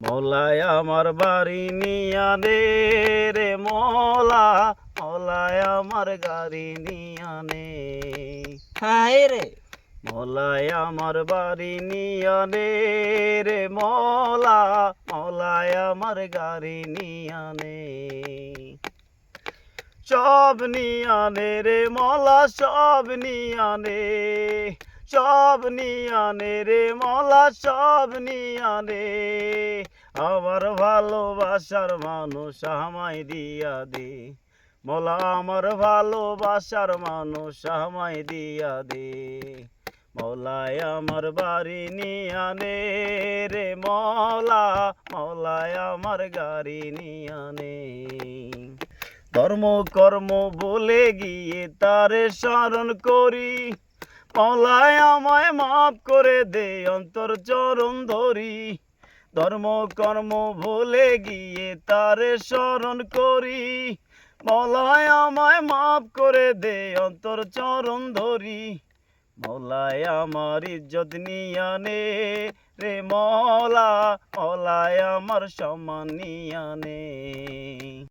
মৌলায় আমার বাড়ি নিয়ানে রে মৌলা মৌলায় আমার গাড়ি নিয়ানে হায় রে। মৌলায় আমার বাড়ি নিয়ানে রে মৌলা মৌলায় আমার গাড়ি নিয়া নিয়ানে সব নিয়ানে রে মৌলা সব নিয়ানে সব নিয়ানে রে মৌলা সব নিয়ানে আমার ভালোবাসার মানুষ আমায় দিয়া দে। মোলা আমার ভালোবাসার মানুষ আমায় দিয়া দে। মৌলায় আমার বাড়ি নিয়ানে রে মৌলা, মৌলায় আমার গাড়ি নিয়ানে ধর্ম কর্ম বলে গিয়ে তারে স্মরণ করি। মৌলায় আমায় মাফ করে দে, অন্তর চরণ ধরি। ধর্ম কর্ম ভুলে গিয়ে তারে স্মরণ করি। বলায় আমায় মাফ করে দে, অন্তর চরণ ধরি। মলায় আমার ইজ্জত নিয়ানে রে মলা, মলায় আমার সম্মান নিয়ানে